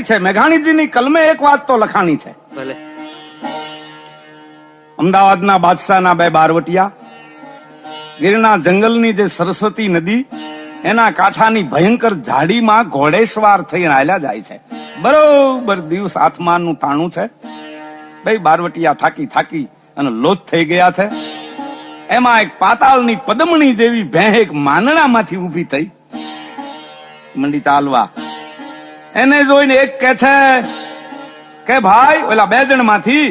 લખેલી છે. મેઘાણીજીની કલમે એક વાત તો લખાણી છે. ભલે. અમદાવાદના બાદશાહના બે બારવટિયા ગીરના જંગલની જે સરસ્વતી નદી એના કાંઠાની ભયંકર ઝાડીમાં ઘોડેસવાર થઈને હાલ્યા જાય છે. બરોબર દિવસ આત્માનું ટાણું છે. બે બારવટિયા થાકી થાકી અને લોથ થઈ ગયા છે. એમાં એક પાતાળની પદમણી જેવી ભેં એક માનણામાંથી ઊભી થઈ. મંડી ચાલવા એને જોઈને એક કે છે કે ભાઈ ઓલા બે જણમાંથી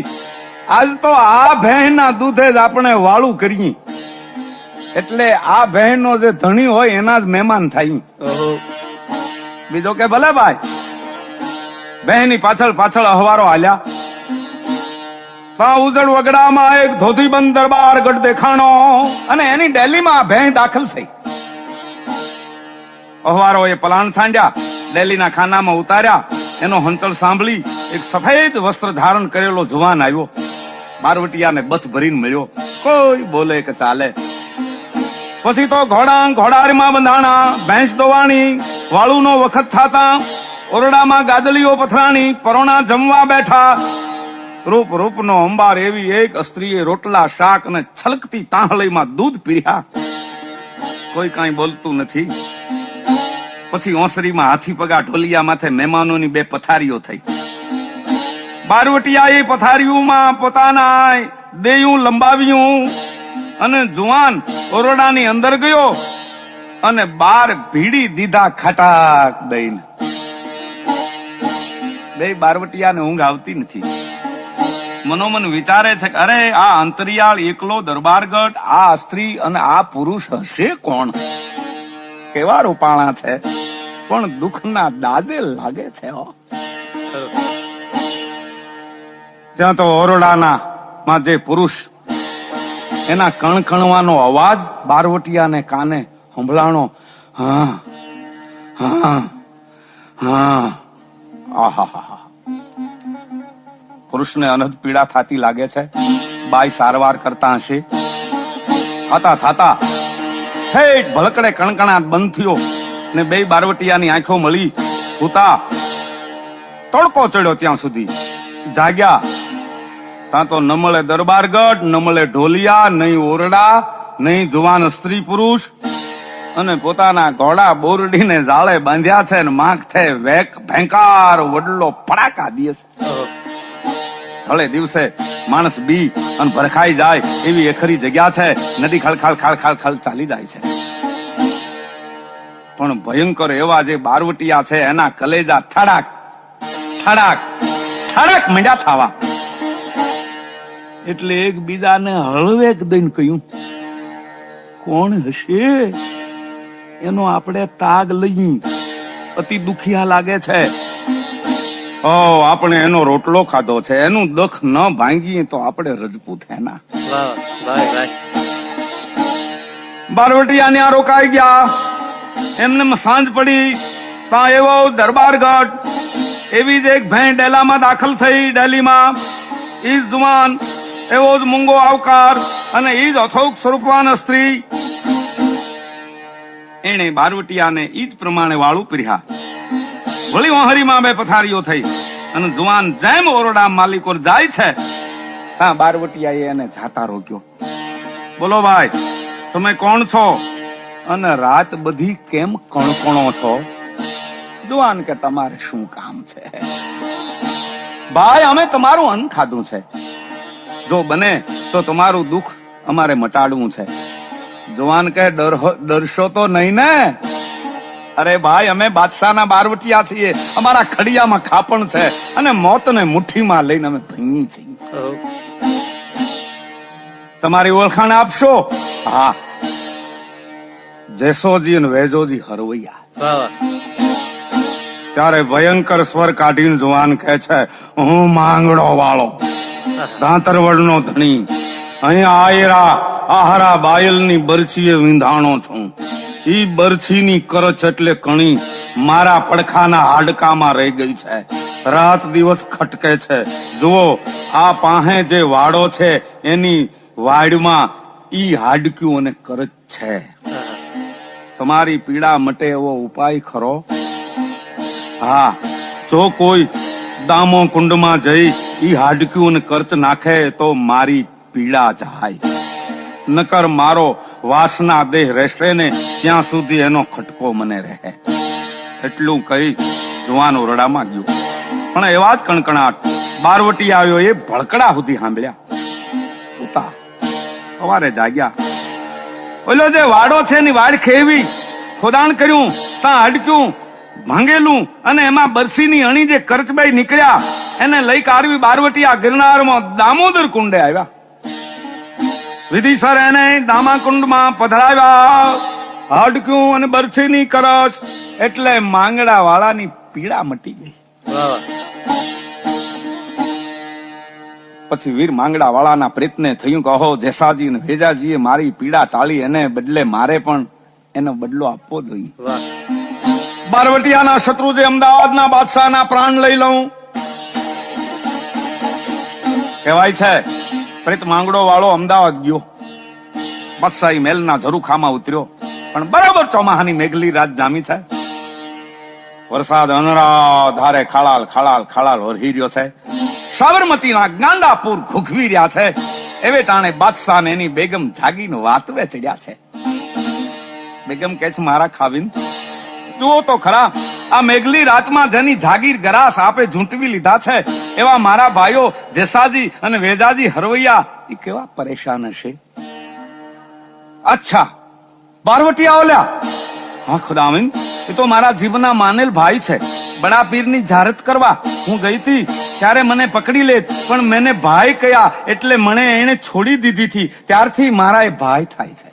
આજ તો આ ભેંના દૂધે જ આપણે વાળું કરીએ. એટલે આ ભેંનો જે ધણી હોય એના જ મહેમાન થાય. બીજો કે ભલે ભાઈ બહેની પાછળ પાછળ અહવારો હાલ્યા. ત્યાં ઉજળ વગડામાં એક ધોધીબંધ દરબાર ગઢ દેખાણો અને એની ડેલીમાં ભેં દાખલ થઈ. અહવારો એ પલાણ છાંડ્યા. ડેલીના ખાનામાં ઉતાર્યા. એનો હંચળ સાંભળી એક સફેદ વસ્ત્ર ધારણ કરેલો જુવાન આવ્યો. બારવટિયાને બસ ભરીને મળ્યો. કોઈ બોલે કે ચાલે? પછી તો ઘોડા ઘોડારીમાં બંધાણા, ભેંસ દોવાણી, વાળુનો વખત થાતા, ઓરડામાં ગાદલીઓ પથરાણી, પરોણા જમવા બેઠા. રૂપ રૂપનો અંબાર એવી એક સ્ત્રીએ રોટલા, શાક અને છલકતી તાંહળીમાં દૂધ પીર્યા. કોઈ કાંઈ બોલતું નથી. પછી ઓસરીમાં હાથી પગા ઢોલિયા માથે મહેમાનોની બે પથારીઓ થઈ. બારવટિયાએ પથારીઓમાં પોતાના દેયું લંબાવ્યું અને જુવાન ઓરડાની અંદર ગયો અને બાર ભીડી દીધા ખટાક દઈને. બે બારવટિયાને ઊંઘ આવતી નથી. મનોમન વિચારે છે કે અરે, આ અંતરિયાળ એકલો દરબારગઢ, આ સ્ત્રી અને આ પુરુષ હશે કોણ? કેવા રૂપાણા છે? પણ દુઃખના દાદે લાગે છે, હો. ત્યાં તો ઓરડાના માં જે પુરુષ, એના કણકણવાનો અવાજ બારવટિયાને કાને સંભળાણો, હા હા હા આહાહા. પુરુષને અનહદ પીડા થતી લાગે છે. બાઈ સારવાર કરતા હશે. થાતા થાતા હેઠ ભલકડે કણકણાટ બંધ થયો ને બે બારવટિયાની આંખો મળી. ઉતા તડકો ચડ્યો ત્યાં સુધી. જાગ્યા. ત્યાં તો ન મળે દરબારગઢ ન મળે ઢોલિયા, નહીં ઓરડા, નહીં જુવાન સ્ત્રી પુરુષ. અને પોતાના ઘોડા બોરડીને જાળે બાંધ્યા છે ને માગથે વેક ભેંકાર વડલો પડાકા દે છે. ઓહો થળે દિવસે માણસ બી અને ભરખાઈ જાય એવી એખરી જગ્યા છે. નદી ખળખાળ ખાળખાળ ખાળ ચાલી જાય છે. પણ ભયંકર એવા જે બારવટિયા છે, એના કલેજા થડાક થડાક થડાક મંડ્યા થાવા. એટલે એકબીજાને હળવેક દઈને કહ્યું, કોણ હશે? એનો આપણે તાગ લઈ અતિ દુખિયા લાગે છે. આપણે એનો રોટલો ખાધો છે. એનું દખ ન ભાંગીએ તો આપણે રજપૂત એના વાહ ભાઈ ભાઈ બારવટિયા રોકાઈ ગયા. એમને સાંજ પડી. તા એવો દરબારગઢ એવી જ એક ભેં ડેલામાં દાખલ થઈ ડેલીમાં. ઈ જ જુવાન, એવો જ મૂંગો આવકાર અને ઈ જ અથોક સ્વરૂપવાન સ્ત્રી. એણે બારવટિયાને ઈ જ પ્રમાણે વાળું પીર્યા વળી ઓહરીમાં બે પથારીઓ થઈ. અને જુવાન જેમ ઓરડા માલિકો જાય છે હા બારવટિયાએ એને જાતા રોક્યો. બોલો ભાઈ, તમે કોણ છો? અને રાત બધી કેમ કણકણો છો? જુવાન કે તમારે શું કામ છે? ભાઈ, અમે તમારું અન્ન ખાધું છે. જો બને તો તમારું દુઃખ અમારે મટાડવું છે. જુવાન ડર ડરશો તો નહીં ને? અરે ભાઈ અમે બાદશાહના બારવટિયા છીએ. અમારા ખડિયામાં ખાપણ છે. અને મોતને મુઠ્ઠીમાં લઈને અમે ભંગી થઈ તમારી ઓળખાણ આપશો? હા. જેસોજી અને વેજોજી હરવૈયા. ત્યારે ભયંકર સ્વર કાઢીને જુવાન કહે છે હું માંગડો વાળો દાંતરવડનો ધણી. અહીંયા આયરા આહરા બાયલની બરછીએ વિંધાણો છું. ઈ બરછીની કરચ એટલે કણી. મારા પડખાના હાડકામાં રહી ગઈ છે. રાત દિવસ ખટકે છે. જુઓ, આ પાહે જે વાડો છે, એની વાડમાં ઈ હાડક્યું અને કરચ છે. તમારી પીડા મટે એવો ઉપાય ખરો? હા, જો કોઈ દામો કુંડમાં જઈ ઈ હાડક્યું ને કરચ નાખે તો મારી પીડા જાય. નકર મારો વાસના દેહ રહેશે ને ત્યાં સુધી એનો ખટકો મને રહે. એટલું કહી જુવાન ઓરડામાં ગયો પણ એવા જ કણકણાટ બારવટી આવ્યો એ ભળકડા સુધી સાંભળ્યા. ઉતા સવારે જાગ્યા. ઓલો જે વાડો છે એની વાડ ખેવી. ખોદાણ કર્યું ત્યાં હડક્યું, ભાંગેલું અને એમાં બરસીની અણી જે કરચબાઈ નીકળ્યા, એને લઈ કારવી બારવટીયા ગિરનારમાં દામોદર કુંડે આવ્યા. વિધિસર એને દામાકુંડમાં પધરાવ્યા. હાડક્યું અને બરસીની કરસ એટલે માંગડા વાળાની પીડા મટી ગઈ. પછી વીર માંગડા વાળાના પ્રયત્ને થયું કહો જેસાજી ને ભેજાજીએ મારી પીડા ટાળી, એને બદલે મારે પણ એનો બદલો આપવો જોઈએ. બારવટિયાના શત્રુ જે અમદાવાદના બાદશાહના પ્રાણ લઈ લઉં. કહેવાય છે પ્રેત માંગડો વાળો અમદાવાદ ગયો. બાદશાહી મહેલના ઝરૂખામાં ઉતર્યો. પણ બરાબર ચોમાહાની મેઘલી રાત જામી છે. વરસાદ અનરા ધારે ખાળાલ ખાળાલ ખાળાલ વરહી રહ્યો છે. સાબરમતીના ગાંડાપુર ઘૂઘવી રહ્યા છે. એવે ટાણે બાદશાહ ને એની બેગમ જાગીને વાતવે ચડ્યા છે. બેગમ કે છે, મારા ખાવીન જુઓ તો ખરા આ મેઘલી રાતમાં જેની જાગીર ગરાસ આપે ઝૂંટવી લીધા છે એવા મારા ભાઈઓ જેસાજી અને વેજાજી હરવૈયા એ કેવા પરેશાન હશે? અચ્છા બારવટિયા ઓલ્યા હા ખુદામીન એ તો મારા જીવના માનેલ ભાઈ છે. બડા પીરની જારત કરવા હું ગઈ હતી ત્યારે મને પકડી લેત પણ મેને ભાઈ કયા એટલે મને એને છોડી દીધી હતી. ત્યારથી મારા એ ભાઈ થાય છે.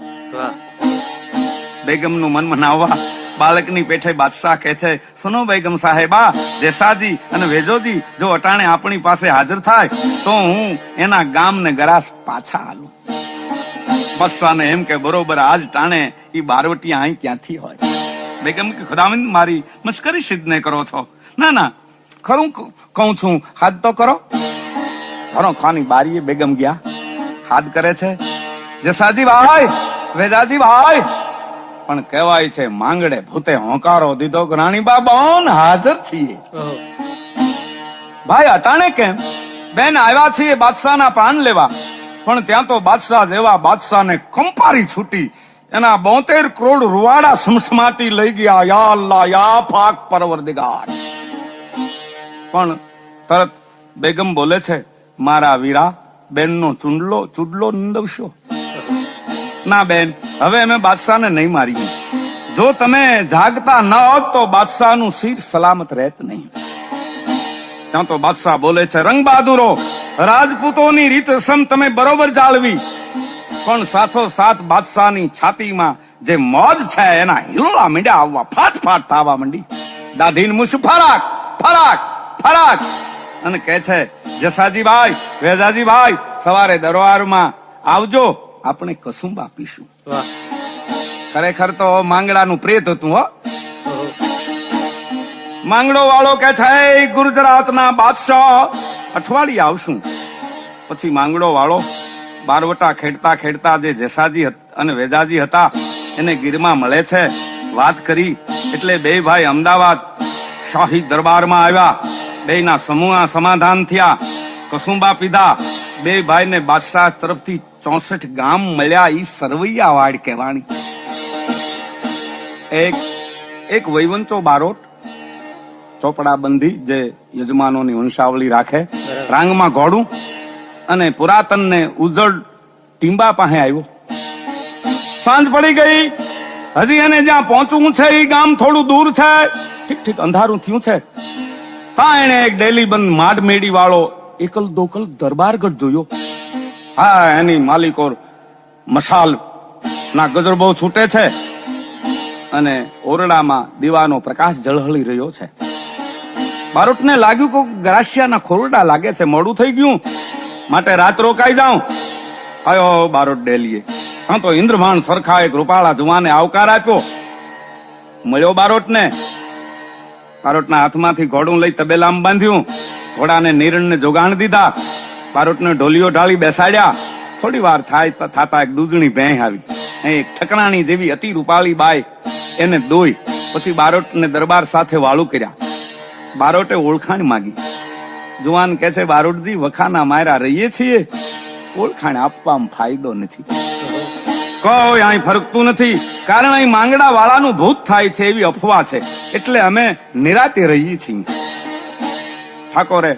બેગમ બેગમનું મન મનાવવા બાળકની પેઠે બાદશાહ કહે છે, સુનો બેગમ સાહેબા, જેસાજી અને વેજોજી, જો અટાણે આપણી પાસે હાજર થાય, તો હું એના ગામ ને ગરાસ પાછા આલું બસ્સાને એમ કે, બરોબર, આજ ટાણે ઈ બારવટિયા અહીં ક્યાંથી હોય? બેગમ કે, ખુદાવંદ, મારી મશ્કરી સિદ્ધ કરો છો. ના ના, ખરું કહું છું, હાથ તો કરો. ધરો, ખાની બારીએ બેગમ ગયા. હાથ કરે છે. જેસાજી ભાઈ વેદાજી ભાઈ પણ કહેવાય છે માંગડે ભૂતે હોંકારો દીધો કે બાબા હાજર છીએ. ભાઈ અટાણે કેમ? બેન આવ્યા છીએ બાદશાહના પ્રાણ લેવા. પણ ત્યાં તો બાદશાહ જેવા બાદશાહને કંપારી છૂટી. એના બોતેર કરોડ રૂવાડા સમસમાટી લઈ ગયા. યા અલ્લાહ યા ફાક પરવરદિગાર. પણ તરત બેગમ બોલે છે મારા વીરા બેનનો ચૂંડલો ચૂડલો નંદવશો. ના બેન હવે અમે બાદશાહને નહીં મારીએ. જો તમે જાગતા ન હોત તો બાદશાહનું શિર સલામત રહેત નહીં. ત્યાં તો બાદશાહ બોલે છે, રંગ બહાદુરો, રાજપૂતોની રીત સમ તમે બરોબર જાળવી. પણ સાથો સાથ બાદશાહની છાતીમાં જે મોજ છે, એના હિલોળા મીંડ્યા આવવા ફાટ ફાટ થવા માંડી. દાઢીન મુશ ફરાક ફરાક ફરાક. અને કહે છે જસાજી ભાઈ વેજાજી ભાઈ સવારે દરબારમાં આવજો, આપણે કસુંબ આપીશું. ખરેખર તો માંગડાનું પ્રેત હતું, હો. માંગડો વાળો કે છે, "એ ગુજરાતના બાદશાહ, અઠવાડિયે આવશું. પછી માંગડો વાળો બારવટા ખેડતા ખેડતા જે જેસાજી અને વેજાજી હતા, એને ગીરમાં મળે છે. વાત કરી, એટલે બે ભાઈ અમદાવાદ શાહી દરબારમાં આવ્યા. બેયના સમૂહ સમાધાન થયા. કસુંબા પીધા. બે ભાઈને બાદશાહ તરફથી ચોસઠ ગામ મળ્યા ઈ સરવૈયા વાડ કહેવાની. એક એક વૈવંતો બારોટ ચોપડા બંધી જે યજમાનોની વંશાવલી રાખે રાંગમાં ઘોડું અને પુરાતન ને ઉજળ ટીંબા પાસે આવ્યો. સાંજ પડી ગઈ હજી એને જ્યાં પહોંચવું છે એ ગામ થોડું દૂર છે. ઠીક ઠીક અંધારું થયું છે. ત્યાં એને એક ડેલી બંધ માડ મેડી વાળો એકલ દોકલ દરબારગઢ જોયો. હા, એની માલિકો મસાલ ના ગજર બહુ છૂટે છે અને ઓરડામાં દીવાનો પ્રકાશ ઝળહળી રહ્યો છે. બારોટને લાગ્યું કે ગ્રાસિયાના ખોરડા લાગે છે. મોડું થઈ ગયું. માટે રાત રોકાઈ જાઉં. આયો બારોટ ડેલીએ. હા તો ઇન્દ્રભાન સરખા એક રૂપાળા જુવાને આવકાર આપ્યો. મળ્યો બારોટને બારોટના હાથમાંથી ઘોડું લઈ તબેલામાં બાંધ્યું. ઘોડાને નીરણને જોગાણ દીધા. બારોટને ઢોલીઓ ઢાળી બેસાડ્યા. થોડી વાર થાય થાતા એક દૂધણી ભેંસ આવી. એક ઠકણાણી જેવી અતિ રૂપાળી બાઈ એને દોઈ, પછી બારોટને દરબાર સાથે વાળું કર્યા. બારોટે ઓળખાણ માગી. જુવાન કે છે, બારોટજી, વખાના માયરા રહીએ છીએ. ઓળખાણ આપવામાં ફાયદો નથી. કોઈ અહીં ફરકતું નથી. કારણ અહીં માંગડા વાળાનું ભૂત થાય છે એવી અફવા છે. એટલે અમે નિરાતે રહીએ છીએ. ઠાકોરે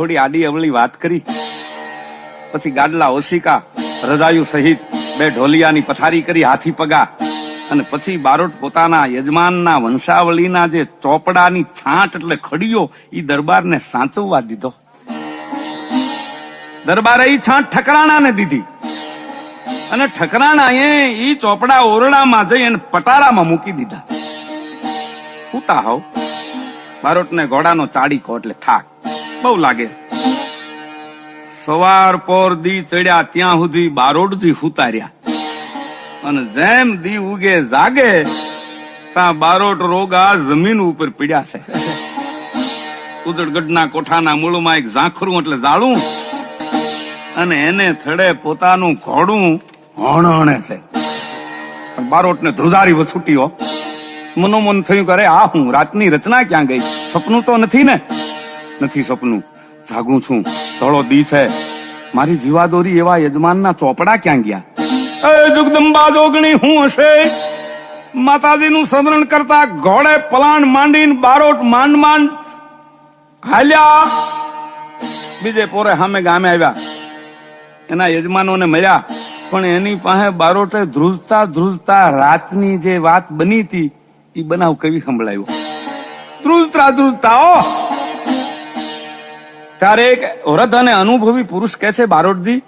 થોડી આડી અવળી વાત કરી. પછી ગાડલા ઓશિકા, રજાયુ સહિત બે ઢોલિયાની પથારી કરી હાથી પગા અને પછી બારોટ પોતાના યજમાનના વંશાવળીના જે ચોપડાની છાંટ એટલે ખડીયો એ દરબારને સાચવવા દીધો. દરબારે એ છાંટ ઠકરાણાને દીધી. અને ઠકરાણાએ એ ચોપડા ઓરડામાં જઈ અને પટારામાં મૂકી દીધા. ઉતા હોવ. બારોટને ઘોડાનો ચાડીકો એટલે થાક. બહુ લાગે. સવાર પોર દી ચડ્યા ત્યાં સુધી બારોડથી ઉતાર્યા અને જેમ દી ઉગે જાગે, ત્યાં બારોટ રોગા જમીન ઉપર પીડ્યા છે. ઉજળગઢના કોઠાના મૂળમાં એક ઝાંખરું એટલે જાળું અને એને થડે પોતાનું ઘોડું હણહણે છે. બારોટ ને ધ્રુજારી છૂટ્યો મનોમન થયું કરે આ હું, રાતની રચના ક્યાં ગઈ? સપનું તો નથી ને? નથી સપનું. જાગું છું. ધળો દી છે. મારી જીવાદોરી એવા યજમાનના ચોપડા ક્યાં ગયા? એ જગદંબા જોગણી, હું હશે? માતાજીનું સ્મરણ કરતા ઘોડે પલાણ માંડીને બારોટ માંડ માંડ હાલ્યા. બીજે પોરે સામે ગામે આવ્યા. એના યજમાનોને મળ્યા. પણ એની પાસે બારોટે ધ્રુજતા ધ્રુજતા રાતની જે વાત બની હતી એ બનાવ કવિ સંભળાયો? ધ્રુજતા ધ્રુજતા ઓ ત્યારે એક વ્રત અને અનુભવી પુરુષ કહે છે, બારોટજી,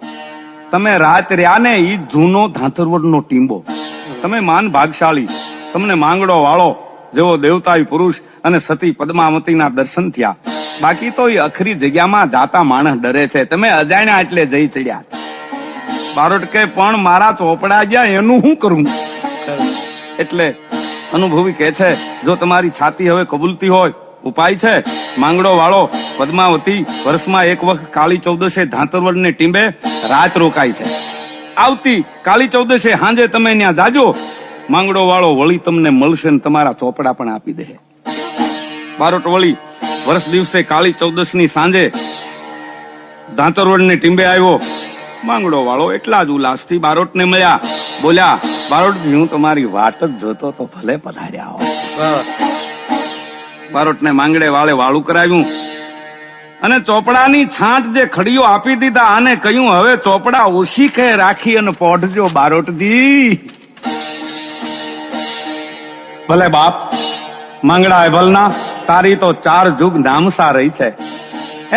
તમે રાત રહ્યા ને ઈ જૂનો ધાંતરવડનો ટીંબો. તમે માન ભાગશાળી, તમને માંગડો વાળો જેવો દેવતાય પુરુષ અને સતી પદ્માવતીના દર્શન થયા. બાકી તો એ અખરી જગ્યામાં જાતા માણસ ડરે છે. તમે અજાણ્યા એટલે જઈ ચડ્યા. બારોટ કે પણ મારા ચોપડા ગયા, એનું શું કરું? એટલે અનુભવી કે છે, જો તમારી છાતી હવે કબૂલતી હોય ઉપાય છે. માંગડો વાળો પદ્માવતી વર્ષમાં એક વખત કાળી ચૌદશે ધાંતરવડ ને ટીંબે રાત રોકાય છે. આવતી કાળી ચૌદશે હાંજે તમે ત્યાં જાજો. માંગડો વાળો વળી તમને મળશે ને તમારા ચોપડા પણ આપી દે. બારોટ વળી વર્ષ દિવસે કાળી ચૌદશની સાંજે ધાંતરવડ ને ટીંબે આવ્યો. માંગડો વાળો એટલા જ ઉલ્લાસથી બારોટ ને મળ્યા. બોલ્યા, બારોટજી, હું તમારી વાટ જ જોતો તો ભલે પધાર્યા હો બારોટને માંગડે વાળે વાળું કરાવ્યું. અને ચોપડાની છાંટ જે ખડીઓ આપી દીધા આને કહ્યું હવે ચોપડા ઓછી કે રાખી અને પોઢજો બારોટજી. ભલે બાપ માંગડા ભલના તારી તો ચાર જુગ નામસા રહી છે.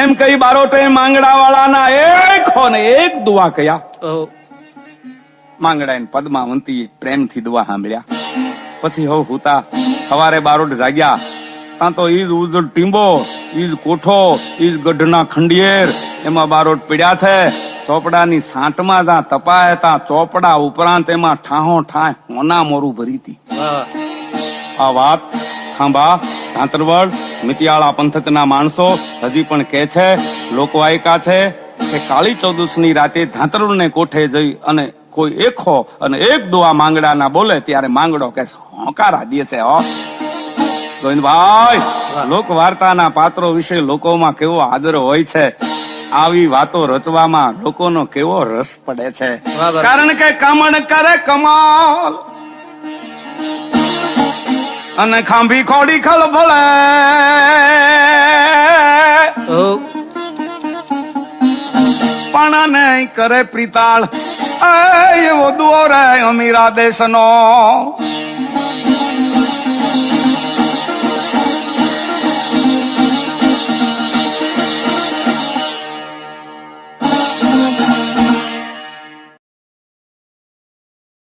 એમ કહી બારોટે માંગડા વાળાના એક હો ને એક દુવા કયા. માંગડા એને પદ્માવંતી પ્રેમથી દુવા સાંભળ્યા. પછી હવ હુતા સવારે બારોટ જાગ્યા ત્યાં તો ઈજ ઉજળ ટીંબો ઈજ કોઠો ઈજ ગઢના ખંડિયેર. એમાં બારોટ પીડ્યા છે. ચોપડાની સાંટમાં જ્યાં તપાય તા ચોપડા ઉપરાંત એમાં ઠાહો ઠાય હોના મોરું ભરી હતી. આ વાત ખાંભા કાંતરવડ મિતિયાળા પંથકના માણસો હજી પણ કે છે લોકવાયકા છે કે કાળી ચૌદશની રાતે ધાંતરવડ ને કોઠે જઈ અને કોઈ એકો અને એક દુઆ માંગડાના બોલે ત્યારે માંગડો કે હોંકારા દે છે હો. ગોવિંદભાઈ લોક વાર્તાના પાત્રો વિશે લોકોમાં કેવો આદર હોય છે? આવી વાતો રચવામાં લોકોનો કેવો રસ પડે છે. કારણ કે કમણ કરે કમાલ. અને ખાંભી ખોડી ખલભળે પણ નહીં કરે પ્રિતાળ. એવો દોરે અમીરા દેશનો.